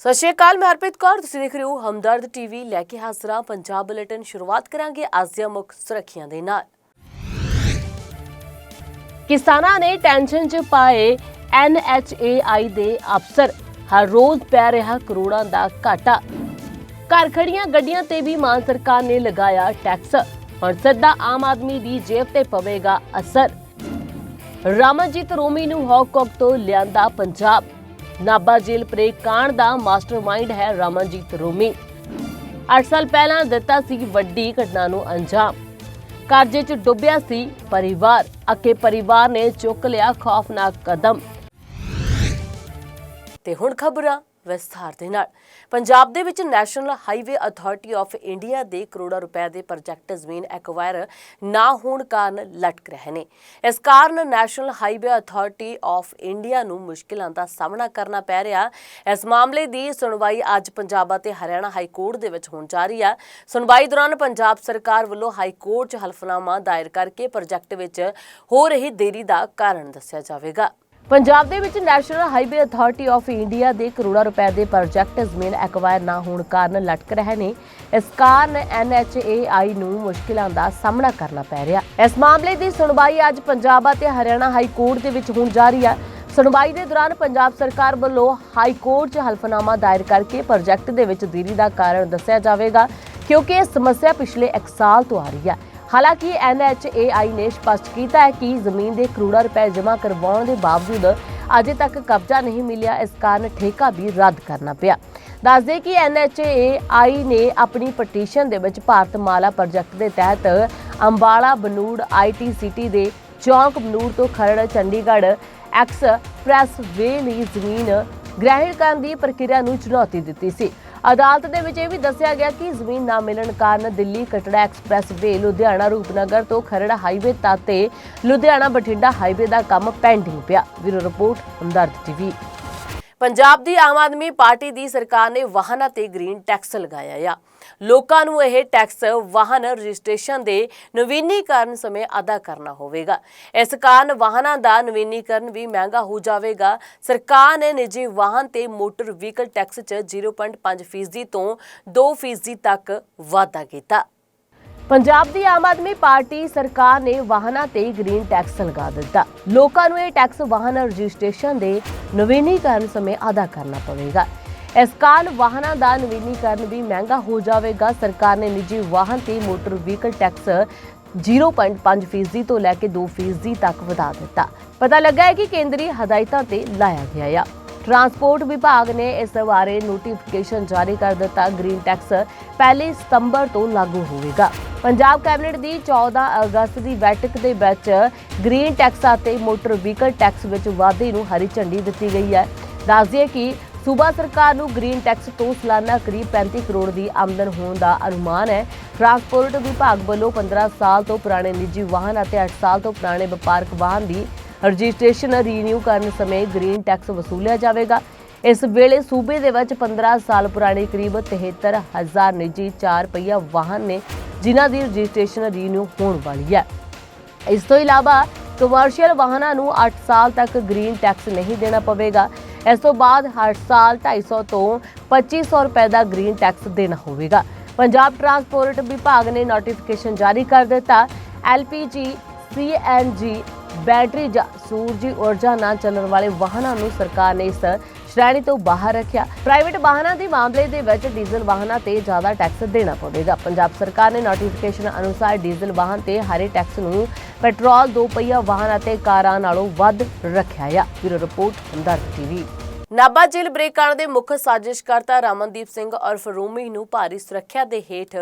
ਸਤਿ ਸ਼੍ਰੀ ਅਕਾਲ, ਮੈਂ ਹਰਪ੍ਰੀਤ ਕੌਰ। ਤੁਸੀਂ ਦੇਖ ਰਹੇ ਹੋ ਹਮਦਰਦ ਟੀਵੀ। ਲੈ ਕੇ ਹਾਜ਼ਰ ਪੰਜਾਬ ਬੁਲੇਟਿਨ। ਸ਼ੁਰੂਆਤ ਕਰਾਂਗੇ ਅੱਜ ਦੀਆਂ ਮੁੱਖ ਸੁਰੱਖੀਆਂ ਦੇ ਨਾਲ। ਕਿਸਾਨਾਂ ਨੇ ਟੈਨਸ਼ਨ 'ਚ ਪਾਏ ਐਨਐਚਏਆਈ ਦੇ ਅਫਸਰ। ਹਰ ਰੋਜ਼ ਪੈ ਰਿਹਾ ਕਰੋੜਾਂ ਦਾ ਘਾਟਾ। ਘਰ ਖੜੀਆਂ ਗੱਡੀਆਂ ਤੇ ਵੀ ਮਾਨ ਸਰਕਾਰ ਨੇ ਲਗਾਇਆ ਟੈਕਸ। ਹੁਣ ਸਿੱਧਾ ਆਮ ਆਦਮੀ ਦੀ ਜੇਬ ਤੇ ਪਵੇਗਾ ਅਸਰ। ਰਾਮਜੀਤ ਰੋਮੀ ਨੂੰ ਹੌਂਗਕੌਂਗ ਤੋਂ ਲਿਆਂਦਾ ਪੰਜਾਬ। ਨਾਬਾ ਜੇਲ੍ਹ ਪ੍ਰੇਕ ਕਾਂਡ ਦਾ ਮਾਸਟਰਮਾਈਂਡ ਹੈ ਰਾਮਜੀਤ ਰੋਮੀ। 8 ਸਾਲ ਪਹਿਲਾਂ ਦਿੱਤਾ ਸੀ ਵੱਡੀ ਘਟਨਾ ਨੂੰ ਅੰਜਾਮ। ਕਰਜ਼ੇ 'ਚ ਡੁੱਬਿਆ ਸੀ ਪਰਿਵਾਰ। ਅੱਕੇ ਪਰਿਵਾਰ ਨੇ ਚੁੱਕ ਲਿਆ ਖੌਫਨਾਕ ਕਦਮ। ਤੇ ਹੁਣ ਖਬਰਾਂ। ਵਿਸਥਾਰ ਦੇ ਨਾਲ। ਪੰਜਾਬ ਦੇ ਵਿੱਚ national highway authority of India ਦੇ ਕਰੋੜਾਂ ਰੁਪਏ ਦੇ ਪ੍ਰੋਜੈਕਟ ਜ਼ਮੀਨ ਐਕਵਾਇਰ ਨਾ ਹੋਣ ਕਾਰਨ ਲਟਕ ਰਹੇ ਨੇ। ਇਸ ਕਾਰਨ national highway authority of India ਨੂੰ ਮੁਸ਼ਕਿਲਾਂ ਦਾ ਸਾਹਮਣਾ ਕਰਨਾ ਪੈ ਰਿਹਾ। ਇਸ ਮਾਮਲੇ ਦੀ ਸੁਣਵਾਈ ਅੱਜ ਪੰਜਾਬ ਅਤੇ ਹਰਿਆਣਾ ਹਾਈ ਕੋਰਟ ਦੇ ਵਿੱਚ ਹੋਣ ਜਾ ਰਹੀ ਹੈ ਸੁਣਵਾਈ ਦੌਰਾਨ ਪੰਜਾਬ ਸਰਕਾਰ ਵੱਲੋਂ ਹਾਈ ਕੋਰਟ 'ਚ ਹਲਫਨਾਮਾ ਦਾਇਰ ਕਰਕੇ ਪ੍ਰੋਜੈਕਟ ਵਿੱਚ ਹੋ ਰਹੀ ਦੇਰੀ ਦਾ ਕਾਰਨ ਦੱਸਿਆ ਜਾਵੇਗਾ। ਪੰਜਾਬ ਦੇ ਵਿੱਚ national highway authority of India ਦੇ ਕਰੋੜਾਂ ਰੁਪਏ ਦੇ ਪ੍ਰੋਜੈਕਟ ਜ਼ਮੀਨ ਐਕਵਾਇਰ ਨਾ ਹੋਣ ਕਾਰਨ ਲਟਕ ਰਹੇ ਨੇ। ਇਸ ਕਾਰਨ ਐਨਐਚਏਆਈ ਨੂੰ ਮੁਸ਼ਕਿਲਾਂ ਦਾ ਸਾਹਮਣਾ ਕਰਨਾ ਪੈ ਰਿਹਾ। ਇਸ ਮਾਮਲੇ ਦੀ ਸੁਣਵਾਈ ਅੱਜ ਪੰਜਾਬ ਅਤੇ ਹਰਿਆਣਾ ਹਾਈ ਕੋਰਟ ਦੇ ਵਿੱਚ ਹੋਣ ਜਾ ਰਹੀ ਹੈ ਸੁਣਵਾਈ ਦੇ ਦੌਰਾਨ ਪੰਜਾਬ ਸਰਕਾਰ ਵੱਲੋਂ ਹਾਈ ਕੋਰਟ 'ਚ ਹਲਫਨਾਮਾ ਦਾਇਰ ਕਰਕੇ ਪ੍ਰੋਜੈਕਟ ਦੇ ਵਿੱਚ ਦੇਰੀ ਦਾ ਕਾਰਨ ਦੱਸਿਆ ਜਾਵੇਗਾ, ਕਿਉਂਕਿ ਇਹ ਸਮੱਸਿਆ ਪਿਛਲੇ 1 ਸਾਲ ਤੋਂ ਆ ਰਹੀ ਹੈ ਹਾਲਾਂਕਿ ਐਨਐਚਏਆਈ ਨੇ ਸਪਸ਼ਟ ਕੀਤਾ ਹੈ ਕਿ ਜ਼ਮੀਨ ਦੇ ਕਰੋੜਾਂ ਰੁਪਏ ਜਮ੍ਹਾਂ ਕਰਵਾਉਣ ਦੇ ਬਾਵਜੂਦ ਅਜੇ ਤੱਕ ਕਬਜ਼ਾ ਨਹੀਂ ਮਿਲਿਆ, ਇਸ ਕਾਰਨ ਠੇਕਾ ਵੀ ਰੱਦ ਕਰਨਾ ਪਿਆ। ਦੱਸਦੇ ਕਿ ਐਨਐਚਏਆਈ ਨੇ ਆਪਣੀ ਪਟੀਸ਼ਨ ਦੇ ਵਿੱਚ ਭਾਰਤ ਮਾਲਾ ਪ੍ਰੋਜੈਕਟ ਦੇ ਤਹਿਤ ਅੰਬਾਲਾ, ਬਨੂੜ ਆਈਟੀ ਸਿਟੀ ਦੇ ਚੌਂਕ, ਬਨੂੜ ਤੋਂ Kharar, Chandigarh express way ਲਈ ਜ਼ਮੀਨ ਗ੍ਰਹਿਣ ਕਰਨ ਦੀ ਪ੍ਰਕਿਰਿਆ ਨੂੰ ਚੁਣੌਤੀ ਦਿੱਤੀ ਸੀ। ਅਦਾਲਤ ਦੇ ਵਿੱਚ ਇਹ ਵੀ ਦੱਸਿਆ ਗਿਆ ਕਿ ਜ਼ਮੀਨ ਨਾ ਮਿਲਣ ਕਾਰਨ ਦਿੱਲੀ ਕਟੜਾ ਐਕਸਪ੍ਰੈਸ ਵੇ ਲੁਧਿਆਣਾ ਰੂਪਨਗਰ ਤੋਂ ਖਰੜ ਹਾਈਵੇ ਤੱਕ ਤੇ ਲੁਧਿਆਣਾ ਬਠਿੰਡਾ ਹਾਈਵੇ ਦਾ ਕੰਮ ਪੈਂਡਿੰਗ ਪਿਆ। Bureau report Hamdard TV. Punjab ਦੀ ਆਮ ਆਦਮੀ ਪਾਰਟੀ ਦੀ ਸਰਕਾਰ ਨੇ ਵਾਹਨਾਂ ਤੇ ਗ੍ਰੀਨ ਟੈਕਸ ਲਗਾਇਆ ਆ। ਲੋਕਾਂ ਨੂੰ ਇਹ ਟੈਕਸ ਵਾਹਨ ਰਜਿਸਟ੍ਰੇਸ਼ਨ ਦੇ ਨਵੀਨੀਕਰਨ ਸਮੇਂ ਅਦਾ ਕਰਨਾ ਹੋਵੇਗਾ। ਇਸ ਕਾਰਨ ਵਾਹਨਾਂ ਦਾ ਨਵੀਨੀਕਰਨ ਵੀ ਮਹਿੰਗਾ ਹੋ ਜਾਵੇਗਾ। ਸਰਕਾਰ ਨੇ ਨਿੱਜੀ ਵਾਹਨ ਤੇ ਮੋਟਰ ਵਹੀਕਲ ਟੈਕਸ 'ਚ 0.5% ਫੀਸਦੀ ਤੋਂ 2% ਫੀਸਦੀ ਤੱਕ ਵਾਧਾ ਕੀਤਾ। ਪੰਜਾਬ ਦੀ ਆਮ ਆਦਮੀ ਪਾਰਟੀ ਸਰਕਾਰ ਨੇ ਵਾਹਨਾਂ ਤੇ ਗ੍ਰੀਨ ਟੈਕਸ ਲਗਾ ਦਿੱਤਾ। ਲੋਕਾਂ ਨੂੰ ਇਹ ਟੈਕਸ ਵਾਹਨ ਰਜਿਸਟ੍ਰੇਸ਼ਨ ਦੇ ਨਵੀਨੀਕਰਨ ਸਮੇਂ ਅਦਾ ਕਰਨਾ ਪਵੇਗਾ। ਇਸ ਕਾਰਨ ਵਾਹਨਾਂ ਦਾ ਨਵੀਨੀਕਰਨ ਵੀ ਮਹਿੰਗਾ ਹੋ ਜਾਵੇਗਾ। ਸਰਕਾਰ ਨੇ ਨਿੱਜੀ ਵਾਹਨ ਤੇ ਮੋਟਰ ਵਹੀਕਲ ਟੈਕਸ 0.5 ਫੀਸਦੀ ਤੋਂ ਲੈ ਕੇ 2 ਫੀਸਦੀ ਤੱਕ ਵਧਾ ਦਿੱਤਾ। ਪਤਾ ਲੱਗਾ ਹੈ ਕਿ ਕੇਂਦਰੀ ਹਦਾਇਤਾਂ ਤੇ ਲਾਇਆ ਗਿਆ ਆ। ਟਰਾਂਸਪੋਰਟ ਵਿਭਾਗ ਨੇ ਇਸ ਬਾਰੇ ਨੋਟੀਫਿਕੇਸ਼ਨ ਜਾਰੀ ਕਰ ਦਿੱਤਾ। ਗ੍ਰੀਨ ਟੈਕਸ ਪਹਿਲੀ ਸਤੰਬਰ ਤੋਂ ਲਾਗੂ ਹੋਵੇਗਾ। ਪੰਜਾਬ ਕੈਬਨਿਟ ਦੀ 14 ਅਗਸਤ ਦੀ ਬੈਠਕ ਦੇ ਵਿੱਚ ਗ੍ਰੀਨ ਟੈਕਸ ਅਤੇ ਮੋਟਰ ਵਹੀਕਲ ਟੈਕਸ ਵਿੱਚ ਵਾਧੇ ਨੂੰ ਹਰੀ ਝੰਡੀ ਦਿੱਤੀ ਗਈ ਹੈ। ਦੱਸ ਦਈਏ ਕਿ ਸੂਬਾ ਸਰਕਾਰ ਨੂੰ ਗ੍ਰੀਨ ਟੈਕਸ ਤੋਂ ਸਾਲਾਨਾ ਕਰੀਬ 35 ਕਰੋੜ ਦੀ ਆਮਦਨ ਹੋਣ ਦਾ ਅਨੁਮਾਨ ਹੈ। ਟਰਾਂਸਪੋਰਟ ਵਿਭਾਗ ਵੱਲੋਂ 15 ਸਾਲ ਤੋਂ ਪੁਰਾਣੇ ਨਿੱਜੀ ਵਾਹਨ ਅਤੇ 8 ਸਾਲ ਤੋਂ ਪੁਰਾਣੇ ਵਪਾਰਕ ਵਾਹਨ ਦੀ ਰਜਿਸਟ੍ਰੇਸ਼ਨ ਰੀਨਿਊ ਕਰਨ ਸਮੇਂ ਗ੍ਰੀਨ ਟੈਕਸ ਵਸੂਲਿਆ ਜਾਵੇਗਾ। ਇਸ ਵੇਲੇ ਸੂਬੇ ਦੇ ਵਿੱਚ 15 ਸਾਲ ਪੁਰਾਣੇ ਕਰੀਬ 73000 ਨਿੱਜੀ ਚਾਰ ਪਹੀਆ ਵਾਹਨ ਨੇ ਜਿਨ੍ਹਾਂ ਦੀ ਰਜਿਸਟ੍ਰੇਸ਼ਨ ਰੀਨਿਊ ਹੋਣ ਵਾਲੀ ਹੈ। ਇਸ ਤੋਂ ਇਲਾਵਾ ਕਮਰਸ਼ੀਅਲ ਵਾਹਨਾਂ ਨੂੰ 8 ਸਾਲ ਤੱਕ ਗ੍ਰੀਨ ਟੈਕਸ ਨਹੀਂ ਦੇਣਾ ਪਵੇਗਾ। ਇਸ ਤੋਂ ਬਾਅਦ ਹਰ ਸਾਲ 250 ਤੋਂ 2500 ਰੁਪਏ ਦਾ ਗ੍ਰੀਨ ਟੈਕਸ ਦੇਣਾ ਹੋਵੇਗਾ। ਪੰਜਾਬ ਟਰਾਂਸਪੋਰਟ ਵਿਭਾਗ ਨੇ ਨੋਟੀਫਿਕੇਸ਼ਨ ਜਾਰੀ ਕਰ ਦਿੱਤਾ। ਐਲਪੀਜੀ, ਸੀਐਨਜੀ, ਬੈਟਰੀ ਜਾਂ ਸੂਰਜੀ ਊਰਜਾ ਨਾਲ ਚੱਲਣ ਵਾਲੇ ਵਾਹਨਾਂ ਨੂੰ ਸਰਕਾਰ ਨੇ ਇਸ ਸ਼੍ਰੇਣੀ ਤੋਂ ਬਾਹਰ ਰੱਖਿਆ। ਪ੍ਰਾਈਵੇਟ ਵਾਹਨਾਂ ਦੇ ਮਾਮਲੇ ਦੇ ਵਿੱਚ ਡੀਜ਼ਲ ਵਾਹਨਾਂ ਤੇ ਜ਼ਿਆਦਾ ਟੈਕਸ ਦੇਣਾ ਪਵੇਗਾ। ਪੰਜਾਬ ਸਰਕਾਰ ਨੇ ਨੋਟੀਫਿਕੇਸ਼ਨ ਅਨੁਸਾਰ ਡੀਜ਼ਲ ਵਾਹਨ ਤੇ ਹਰੇ ਟੈਕਸ ਨੂੰ ਪੈਟਰੋਲ, ਦੋ ਪਹੀਆ ਵਾਹਨ ਅਤੇ ਕਾਰਾਂ ਨਾਲੋਂ ਵੱਧ ਰੱਖਿਆ ਆ। Bureau report Hamdard TV. Nabha ਜੇਲ੍ਹ ਬ੍ਰੇਕ ਕਰਨ ਦੇ ਮੁੱਖ ਸਾਜ਼ਿਸ਼ਕਰਤਾ ਰਮਨਦੀਪ ਸਿੰਘ ਉਰਫ ਰੂਮੀ ਨੂੰ ਭਾਰੀ ਸੁਰੱਖਿਆ ਦੇ ਹੇਠ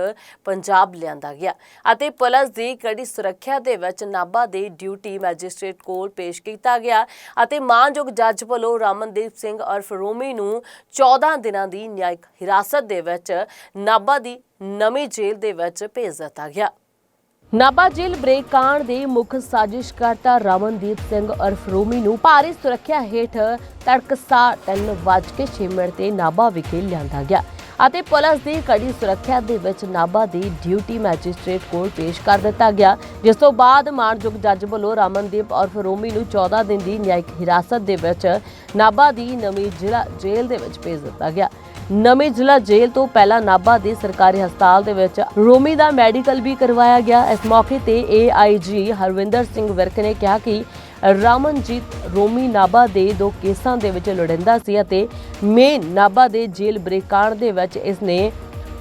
ਪੰਜਾਬ ਲਿਆਂਦਾ ਗਿਆ ਅਤੇ ਪੁਲਿਸ ਦੀ ਕੜੀ ਸੁਰੱਖਿਆ ਦੇ ਵਿੱਚ ਨਾਬਾ ਦੇ ਡਿਊਟੀ ਮੈਜਿਸਟ੍ਰੇਟ ਕੋਲ ਪੇਸ਼ ਕੀਤਾ ਗਿਆ ਅਤੇ ਮਾਨਯੋਗ ਜੱਜ ਵੱਲੋਂ ਰਾਮਨਦੀਪ ਸਿੰਘ ਉਰਫ ਰੂਮੀ ਨੂੰ 14 ਦਿਨਾਂ ਦੀ ਨਿਆਇਕ ਹਿਰਾਸਤ ਦੇ ਵਿੱਚ ਨਾਬਾ ਦੀ ਨਵੀਂ ਜੇਲ੍ਹ ਦੇ ਵਿੱਚ ਭੇਜ ਦਿੱਤਾ ਗਿਆ। ਨਾਭਾ ਜੇਲ੍ਹ ਬ੍ਰੇਕ ਕਾਂਡ ਦੇ ਮੁੱਖ ਸਾਜ਼ਿਸ਼ਕਰਤਾ ਰਮਨਦੀਪ ਸਿੰਘ ਉਰਫ ਰੋਮੀ ਨੂੰ। ਭਾਰੀ ਸੁਰੱਖਿਆ ਹੇਠ ਤੜਕਸਾਰ 3:06 ਮਿੰਟ ਤੇ ਨਾਭਾ ਵਿਖੇ ਲਿਆਂਦਾ ਗਿਆ ਅਤੇ ਪੁਲਿਸ ਦੀ ਕੜੀ ਸੁਰੱਖਿਆ ਦੇ ਵਿੱਚ ਨਾਭਾ ਦੀ ਡਿਊਟੀ ਮੈਜਿਸਟ੍ਰੇਟ ਕੋਲ ਪੇਸ਼ ਕਰ ਦਿੱਤਾ ਗਿਆ, ਜਿਸ ਤੋਂ ਬਾਅਦ ਮਾਨਯੋਗ ਜੱਜ ਵੱਲੋਂ ਰਮਨਦੀਪ ਔਰ ਰੋਮੀ ਨੂੰ 14 ਦਿਨ ਦੀ ਨਿਆਇਕ ਹਿਰਾਸਤ ਦੇ ਵਿੱਚ ਨਾਭਾ ਦੀ ਨਵੀਂ ਜ਼ਿਲ੍ਹਾ ਜੇਲ੍ਹ ਦੇ ਵਿੱਚ ਭੇਜ ਦਿੱਤਾ ਗਿਆ। ਨਵੇਂ ਜ਼ਿਲ੍ਹਾ ਜੇਲ੍ਹ ਤੋਂ ਪਹਿਲਾਂ ਨਾਭਾ ਦੇ ਸਰਕਾਰੀ ਹਸਪਤਾਲ ਦੇ ਵਿੱਚ ਰੋਮੀ ਦਾ ਮੈਡੀਕਲ ਵੀ ਕਰਵਾਇਆ ਗਿਆ। ਇਸ ਮੌਕੇ ਤੇ ਏਆਈਜੀ ਹਰਵਿੰਦਰ ਸਿੰਘ ਵਿਰਕ ਨੇ ਕਿਹਾ ਕਿ ਰਮਨਜੀਤ ਰੋਮੀ ਨਾਭਾ ਦੇ ਦੋ ਕੇਸਾਂ ਦੇ ਵਿੱਚ ਲੋੜਿੰਦਾ ਸੀ ਅਤੇ ਮੇਨ ਨਾਭਾ ਦੇ ਜੇਲ੍ਹ ਬ੍ਰੇਕਾਂਡ ਦੇ ਵਿੱਚ ਇਸ ਨੇ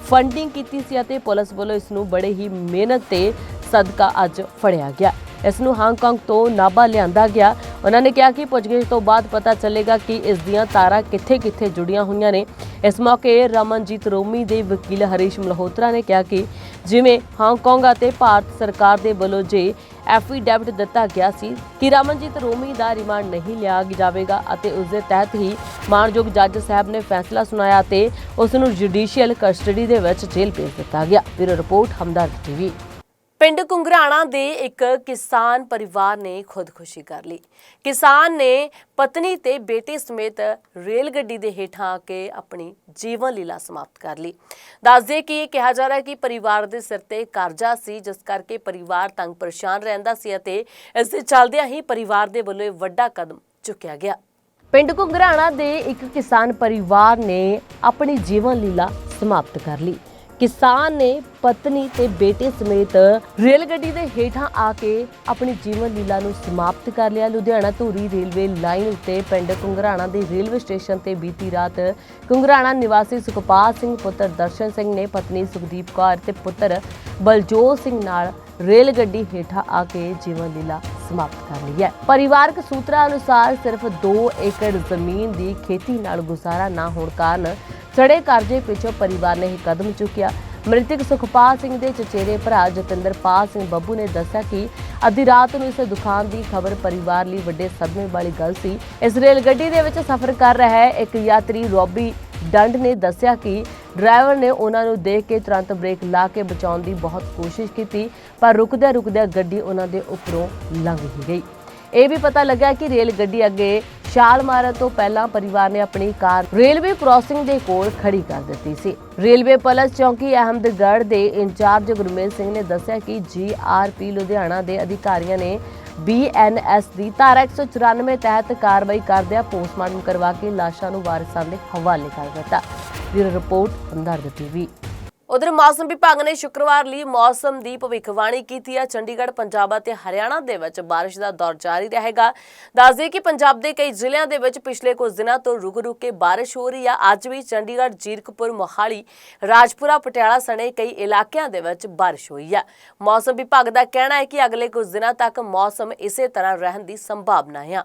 ਫੰਡਿੰਗ ਕੀਤੀ ਸੀ ਅਤੇ ਪੁਲਿਸ ਵੱਲੋਂ ਇਸ ਨੂੰ ਬੜੇ ਹੀ ਮਿਹਨਤ ਤੇ ਸਦਕਾ ਅੱਜ ਫੜਿਆ ਗਿਆ। ਇਸ ਨੂੰ ਹਾਂਗਕਾਂਗ ਤੋਂ ਨਾਭਾ ਲਿਆਂਦਾ ਗਿਆ। ਉਹਨਾਂ ਨੇ ਕਿਹਾ ਕਿ ਪੁੱਛਗਿੱਛ ਤੋਂ ਬਾਅਦ ਪਤਾ ਚੱਲੇਗਾ ਕਿ ਇਸ ਦੀਆਂ ਤਾਰਾਂ ਕਿੱਥੇ-ਕਿੱਥੇ ਜੁੜੀਆਂ ਹੋਈਆਂ ਨੇ। ਇਸ ਮੌਕੇ ਰਮਨਜੀਤ ਰੋਮੀ ਦੇ ਵਕੀਲ ਹਰੀਸ਼ ਮਲਹੋਤਰਾ ਨੇ ਕਿਹਾ ਕਿ ਜਿਵੇਂ ਹਾਂਗਕਾਂਗ ਅਤੇ ਭਾਰਤ ਸਰਕਾਰ ਦੇ ਵੱਲੋਂ ਜੇ ਐਫੀਡੈਵਿਟ ਦਿੱਤਾ ਗਿਆ ਸੀ ਕਿ ਰਮਨਜੀਤ ਰੋਮੀ ਦਾ ਰਿਮਾਂਡ ਨਹੀਂ ਲਿਆ ਜਾਵੇਗਾ ਅਤੇ ਉਸ ਦੇ ਤਹਿਤ ਹੀ ਮਾਨਯੋਗ ਜੱਜ ਸਾਹਿਬ ਨੇ ਫੈਸਲਾ ਸੁਣਾਇਆ ਤੇ ਉਸ ਨੂੰ ਜੁਡੀਸ਼ੀਅਲ ਕਸਟਡੀ ਦੇ ਵਿੱਚ ਜੇਲ੍ਹ ਭੇਜ ਦਿੱਤਾ ਗਿਆ। Bureau report, Hamdard TV. ਪਿੰਡ ਕੁੰਗਰਾਣਾ ਦੇ ਇੱਕ ਕਿਸਾਨ ਪਰਿਵਾਰ ਨੇ ਖੁਦਕੁਸ਼ੀ ਕਰ ਲਈ। ਕਿਸਾਨ ਨੇ ਪਤਨੀ ਤੇ ਬੇਟੇ ਸਮੇਤ ਰੇਲ ਗੱਡੀ ਦੇ ਹੇਠਾਂ ਆ ਕੇ ਆਪਣੀ ਜੀਵਨ ਲੀਲਾ ਸਮਾਪਤ ਕਰ ਲਈ। ਦੱਸਦੇ ਕਿ ਇਹ ਕਿਹਾ ਜਾ ਰਿਹਾ ਕਿ ਪਰਿਵਾਰ ਦੇ ਸਿਰ ਤੇ ਕਰਜ਼ਾ ਸੀ, ਜਿਸ ਕਰਕੇ ਪਰਿਵਾਰ ਤੰਗ ਪਰੇਸ਼ਾਨ ਰਹਿੰਦਾ ਸੀ ਅਤੇ ਇਸ ਦੇ ਚੱਲਦਿਆਂ ਹੀ ਪਰਿਵਾਰ ਦੇ ਵੱਲੋਂ ਇਹ ਵੱਡਾ ਕਦਮ ਚੁੱਕਿਆ ਗਿਆ। ਪਿੰਡ ਕੁੰਗਰਾਣਾ ਦੇ ਇੱਕ ਕਿਸਾਨ ਪਰਿਵਾਰ ਨੇ ਆਪਣੀ ਜੀਵਨ ਲੀਲਾ ਸਮਾਪਤ ਕਰ ਲਈ। ਕਿਸਾਨ ਨੇ ਪਤਨੀ ਤੇ ਬੇਟੇ ਸਮੇਤ ਰੇਲ ਗੱਡੀ ਦੇ ਹੇਠਾਂ ਆ ਕੇ ਆਪਣੀ ਜੀਵਨ ਲੀਲਾ ਨੂੰ ਸਮਾਪਤ ਕਰ ਲਿਆ। ਲੁਧਿਆਣਾ ਧੂਰੀ ਰੇਲਵੇ ਲਾਈਨ ਉੱਤੇ ਪਿੰਡ ਕੁੰਗਰਾਣਾ ਦੇ ਰੇਲਵੇ ਸਟੇਸ਼ਨ ਤੇ ਬੀਤੀ ਰਾਤ ਕੁੰਗਰਾਣਾ ਨਿਵਾਸੀ ਸੁਖਪਾਲ ਸਿੰਘ ਪੁੱਤਰ ਦਰਸ਼ਨ ਸਿੰਘ ਨੇ ਪਤਨੀ ਸੁਖਦੀਪ ਕੌਰ ਤੇ ਪੁੱਤਰ ਬਲਜੋਤ ਸਿੰਘ ਨਾਲ ਰੇਲ ਗੱਡੀ ਹੇਠਾਂ ਆ ਕੇ ਜੀਵਨ ਲੀਲਾ ਸਮਾਪਤ ਕਰ ਲਈ ਹੈ। ਪਰਿਵਾਰਕ ਸੂਤਰਾਂ ਅਨੁਸਾਰ ਸਿਰਫ 2 ਏਕੜ ਜ਼ਮੀਨ ਦੀ ਖੇਤੀ ਨਾਲ ਗੁਜ਼ਾਰਾ ਨਾ ਹੋਣ ਕਾਰਨ ਸੜੇ ਕਰਜ਼ੇ ਪਿੱਛੋਂ ਪਰਿਵਾਰ ਨੇ ਇਹ ਕਦਮ ਚੁੱਕਿਆ। ਮ੍ਰਿਤਕ ਸੁਖਪਾਲ ਸਿੰਘ ਦੇ ਚਚੇਰੇ ਭਰਾ ਜਤਿੰਦਰਪਾਲ ਸਿੰਘ ਬੱਬੂ ਨੇ ਦੱਸਿਆ ਕਿ ਅੱਧੀ ਰਾਤ ਨੂੰ ਇਸ ਦੁਕਾਨ ਦੀ ਖਬਰ ਪਰਿਵਾਰ ਲਈ ਵੱਡੇ ਸਦਮੇ ਵਾਲੀ ਗੱਲ ਸੀ। ਇਸ ਰੇਲ ਗੱਡੀ ਦੇ ਵਿੱਚ ਸਫ਼ਰ ਕਰ ਰਿਹਾ ਹੈ ਇੱਕ ਯਾਤਰੀ ਰੋਬੀ ਡੰਡ ਨੇ ਦੱਸਿਆ ਕਿ ਡਰਾਈਵਰ ਨੇ ਉਹਨਾਂ ਨੂੰ ਦੇਖ ਕੇ ਤੁਰੰਤ ਬ੍ਰੇਕ ਲਾ ਕੇ ਬਚਾਉਣ ਦੀ ਬਹੁਤ ਕੋਸ਼ਿਸ਼ ਕੀਤੀ, ਪਰ ਰੁਕਦਿਆਂ ਰੁਕਦਿਆਂ ਗੱਡੀ ਉਹਨਾਂ ਦੇ ਉੱਪਰੋਂ ਲੰਘ ਹੀ ਗਈ। ਇਹ ਵੀ ਪਤਾ ਲੱਗਾ ਕਿ ਰੇਲ ਗੱਡੀ ਅੱਗੇ ਛਾਲ ਮਾਰਨ ਤੋਂ ਪਹਿਲਾਂ ਪਰਿਵਾਰ ਨੇ ਆਪਣੀ ਕਾਰ ਰੇਲਵੇ ਕ੍ਰਾਸਿੰਗ ਦੇ ਕੋਲ ਖੜੀ ਕਰ ਦਿੱਤੀ ਸੀ। ਰੇਲਵੇ ਪੁਲਿਸ ਚੌਂਕੀ ਅਹਿਮਦਗੜ੍ਹ ਦੇ ਇੰਚਾਰਜ ਗੁਰਮੇਲ ਸਿੰਘ ਨੇ ਦੱਸਿਆ ਕਿ ਜੀਆਰਪੀ ਲੁਧਿਆਣਾ ਦੇ ਅਧਿਕਾਰੀਆਂ ਨੇ ਬੀਐਨਐਸ ਦੀ ਧਾਰਾ 194 ਤਹਿਤ ਕਾਰਵਾਈ ਕਰਦਿਆਂ ਪੋਸਟਮਾਰਟਮ ਕਰਵਾ ਕੇ ਲਾਸ਼ਾਂ ਨੂੰ ਵਾਰਸਾਂ ਦੇ ਹਵਾਲੇ ਕਰ ਦਿੱਤਾ। ਬਿਊਰੋ ਰਿਪੋਰਟ ਹਮਦਰਦ ਟੀਵੀ ਉਧਰ ਮੌਸਮ ਵਿਭਾਗ ਨੇ ਸ਼ੁੱਕਰਵਾਰ ਲਈ ਮੌਸਮ ਦੀ ਭਵਿੱਖਬਾਣੀ ਕੀਤੀ ਹੈ। ਚੰਡੀਗੜ੍ਹ, ਪੰਜਾਬ ਅਤੇ ਹਰਿਆਣਾ ਦੇ ਵਿੱਚ ਬਾਰਿਸ਼ ਦਾ ਦੌਰ ਜਾਰੀ ਰਹੇਗਾ। ਦੱਸਦੇ ਕਿ ਪੰਜਾਬ ਦੇ ਕਈ ਜ਼ਿਲ੍ਹਿਆਂ ਦੇ ਵਿੱਚ ਪਿਛਲੇ ਕੁਝ ਦਿਨਾਂ ਤੋਂ ਰੁਕ-ਰੁਕ ਕੇ ਬਾਰਿਸ਼ ਹੋ ਰਹੀ ਹੈ ਅੱਜ ਵੀ ਚੰਡੀਗੜ੍ਹ, ਜੀਰਕਪੁਰ, ਮੋਹਾਲੀ, ਰਾਜਪੁਰਾ, ਪਟਿਆਲਾ ਸਣੇ ਕਈ ਇਲਾਕਿਆਂ ਦੇ ਵਿੱਚ ਬਾਰਿਸ਼ ਹੋਈ ਹੈ ਮੌਸਮ ਵਿਭਾਗ ਦਾ ਕਹਿਣਾ ਹੈ ਕਿ ਅਗਲੇ ਕੁਝ ਦਿਨਾਂ ਤੱਕ ਮੌਸਮ ਇਸੇ ਤਰ੍ਹਾਂ ਰਹਿਣ ਦੀ ਸੰਭਾਵਨਾ ਹੈ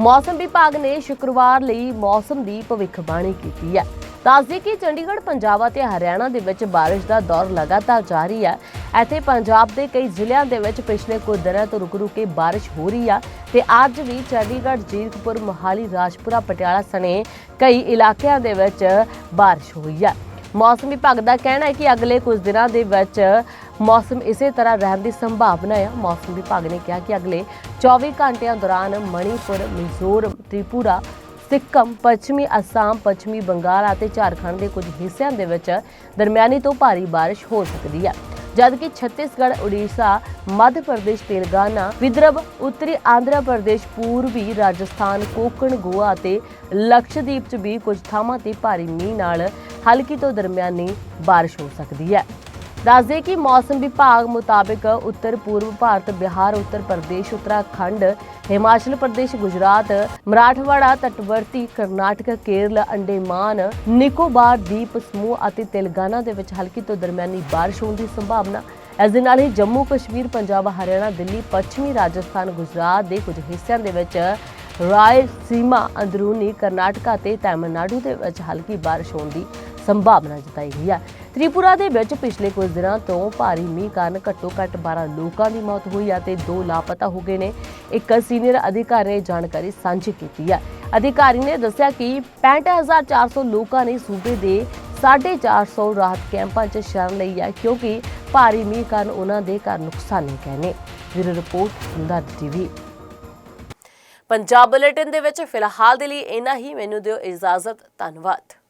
ਮੌਸਮ ਵਿਭਾਗ ਨੇ ਸ਼ੁੱਕਰਵਾਰ ਲਈ ਮੌਸਮ ਦੀ ਭਵਿੱਖਬਾਣੀ ਕੀਤੀ ਹੈ। ਦੱਸਦੇ ਕਿ ਚੰਡੀਗੜ੍ਹ, ਪੰਜਾਬ ਅਤੇ ਹਰਿਆਣਾ ਦੇ ਵਿੱਚ ਬਾਰਿਸ਼ ਦਾ ਦੌਰ ਲਗਾਤਾਰ ਜਾਰੀ ਹੈ। ਇੱਥੇ ਪੰਜਾਬ ਦੇ ਕਈ ਜ਼ਿਲ੍ਹਿਆਂ ਦੇ ਵਿੱਚ ਪਿਛਲੇ ਕੁਝ ਦਿਨਾਂ ਤੋਂ ਰੁਕ-ਰੁਕ ਕੇ ਬਾਰਿਸ਼ ਹੋ ਰਹੀ ਆ ਤੇ ਅੱਜ ਵੀ ਚੰਡੀਗੜ੍ਹ, ਜੀਰਕਪੁਰ, ਮੋਹਾਲੀ, ਰਾਜਪੁਰਾ, ਪਟਿਆਲਾ ਸਣੇ ਕਈ ਇਲਾਕਿਆਂ ਦੇ ਵਿੱਚ ਬਾਰਿਸ਼ ਹੋਈ ਆ। ਮੌਸਮ ਵਿਭਾਗ ਦਾ ਕਹਿਣਾ ਹੈ ਕਿ ਅਗਲੇ ਕੁਝ ਦਿਨਾਂ ਦੇ ਵਿੱਚ ਮੌਸਮ ਇਸੇ ਤਰ੍ਹਾਂ ਰਹਿਣ ਦੀ ਸੰਭਾਵਨਾ ਹੈ ਮੌਸਮ ਵਿਭਾਗ ਨੇ ਕਿਹਾ ਕਿ ਅਗਲੇ 24 ਘੰਟਿਆਂ ਦੌਰਾਨ ਮਣੀਪੁਰ ਮਿਜ਼ੋਰਮ ਤ੍ਰਿਪੁਰਾ ਸਿੱਕਮ ਪੱਛਮੀ ਅਸਾਮ, ਪੱਛਮੀ ਬੰਗਾਲ ਅਤੇ ਝਾਰਖੰਡ ਦੇ ਕੁਝ ਹਿੱਸਿਆਂ ਦੇ ਵਿੱਚ ਦਰਮਿਆਨੀ ਤੋਂ ਭਾਰੀ ਬਾਰਿਸ਼ ਹੋ ਸਕਦੀ ਹੈ। ਜਦਕਿ ਛੱਤੀਸਗੜ੍ਹ, ਉੜੀਸਾ, ਮੱਧ ਪ੍ਰਦੇਸ਼, ਤੇਲੰਗਾਨਾ, ਵਿਦਰਭ, ਉੱਤਰੀ ਆਂਧਰਾ ਪ੍ਰਦੇਸ਼, ਪੂਰਬੀ ਰਾਜਸਥਾਨ, ਕੋਕਣ, ਗੋਆ ਅਤੇ ਲਕਸ਼ਦੀਪ 'ਚ ਵੀ ਕੁਝ ਥਾਵਾਂ ਤੇ ਭਾਰੀ ਮੀਂਹ ਨਾਲ ਹਲਕੀ ਤੋਂ ਦਰਮਿਆਨੀ ਬਾਰਿਸ਼ ਹੋ ਸਕਦੀ ਹੈ। ਦੱਸਦੇ ਕਿ ਮੌਸਮ ਵਿਭਾਗ ਮੁਤਾਬਕ ਉੱਤਰ ਪੂਰਬ ਭਾਰਤ, ਬਿਹਾਰ, ਉੱਤਰ ਪ੍ਰਦੇਸ਼, ਉੱਤਰਾਖੰਡ, ਹਿਮਾਚਲ ਪ੍ਰਦੇਸ਼, ਗੁਜਰਾਤ, ਮਰਾਠਵਾੜਾ, ਤਟਵਰਤੀ, ਕਰਨਾਟਕ, ਕੇਰਲ, ਅੰਡੇਮਾਨ, ਨਿਕੋਬਾਰ, ਦੀਪ ਸਮੂਹ ਅਤੇ ਤੇਲੰਗਾਨਾ ਦੇ ਵਿੱਚ ਹਲਕੀ ਤੋਂ ਦਰਮਿਆਨੀ ਬਾਰਿਸ਼ ਹੋਣ ਦੀ ਸੰਭਾਵਨਾ। ਇਸ ਦੇ ਨਾਲ ਹੀ ਜੰਮੂ, ਕਸ਼ਮੀਰ, ਪੰਜਾਬ, ਹਰਿਆਣਾ, ਦਿੱਲੀ, ਪੱਛਮੀ, ਰਾਜਸਥਾਨ, ਗੁਜਰਾਤ ਦੇ ਕੁਝ ਹਿੱਸਿਆਂ ਦੇ ਵਿੱਚ ਰਾਇਲਸੀਮਾ ਅੰਦਰੂਨੀ ਕਰਨਾਟਕਾ ਤੇ ਤਾਮਿਲਨਾਡੂ ਦੇ ਵਿੱਚ ਹਲਕੀ ਬਾਰਿਸ਼ ਹੋਣ ਦੀ ਸੰਭਾਵਨਾ ਜਤਾਈ ਗਈ ਹੈ। ਤ੍ਰਿਪੁਰਾ ਦੇ ਵਿੱਚ ਪਿਛਲੇ ਕੁਝ ਦਿਨਾਂ ਤੋਂ ਭਾਰੀ ਮੀਂਹ ਕਾਰਨ ਘੱਟੋ-ਘੱਟ 12 ਲੋਕਾਂ ਦੀ ਮੌਤ ਹੋਈ ਹੈ ਤੇ 2 ਲਾਪਤਾ ਹੋ ਗਏ ਨੇ। ਇੱਕ ਸੀਨੀਅਰ ਅਧਿਕਾਰੀ ਨੇ ਜਾਣਕਾਰੀ ਸਾਂਝੀ ਕੀਤੀ ਹੈ। ਅਧਿਕਾਰੀ ਨੇ ਦੱਸਿਆ ਕਿ 65400 ਲੋਕਾਂ ਨੇ ਸੂਬੇ ਦੇ 450 ਰਾਹਤ ਕੈਂਪਾਂ 'ਚ ਸ਼ਰਨ ਲਈ ਹੈ ਕਿਉਂਕਿ ਭਾਰੀ ਮੀਂਹ ਕਾਰਨ ਉਹਨਾਂ ਦੇ ਘਰ ਨੁਕਸਾਨੇ ਗਏ ਨੇ। Bureau report Hamdard TV. Punjab bulletin ਦੇ ਵਿੱਚ ਫਿਲਹਾਲ ਦੇ ਲਈ ਇੰਨਾ ਹੀ। ਮੈਨੂੰ ਦਿਓ ਇਜਾਜ਼ਤ। ਧੰਨਵਾਦ।